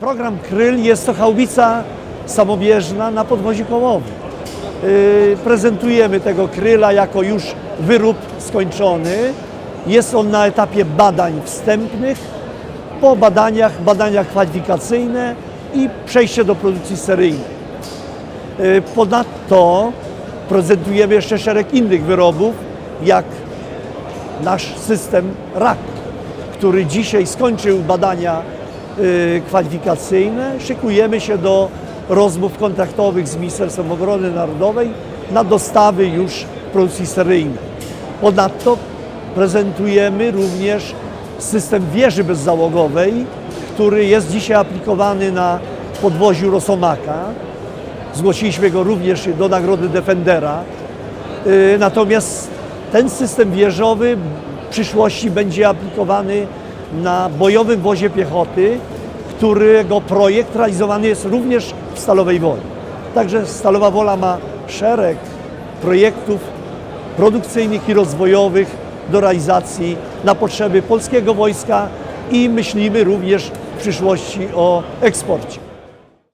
Program Kryl jest to haubica samobieżna na podwoziu kołowym. Yy, Prezentujemy tego Kryla jako już wyrób skończony. Jest on na etapie badań wstępnych. Po badaniach, badania kwalifikacyjne i przejście do produkcji seryjnej. Yy, Ponadto prezentujemy jeszcze szereg innych wyrobów, jak nasz system RAK, który dzisiaj skończył badania y, kwalifikacyjne. Szykujemy się do rozmów kontraktowych z Ministerstwem Obrony Narodowej na dostawy już produkcji seryjnej. Ponadto prezentujemy również system wieży bezzałogowej, który jest dzisiaj aplikowany na podwoziu Rosomaka. Zgłosiliśmy go również do nagrody Defendera. Y, Natomiast ten system wieżowy w przyszłości będzie aplikowany na bojowym wozie piechoty, którego projekt realizowany jest również w Stalowej Woli. Także Stalowa Wola ma szereg projektów produkcyjnych i rozwojowych do realizacji na potrzeby polskiego wojska i myślimy również w przyszłości o eksporcie.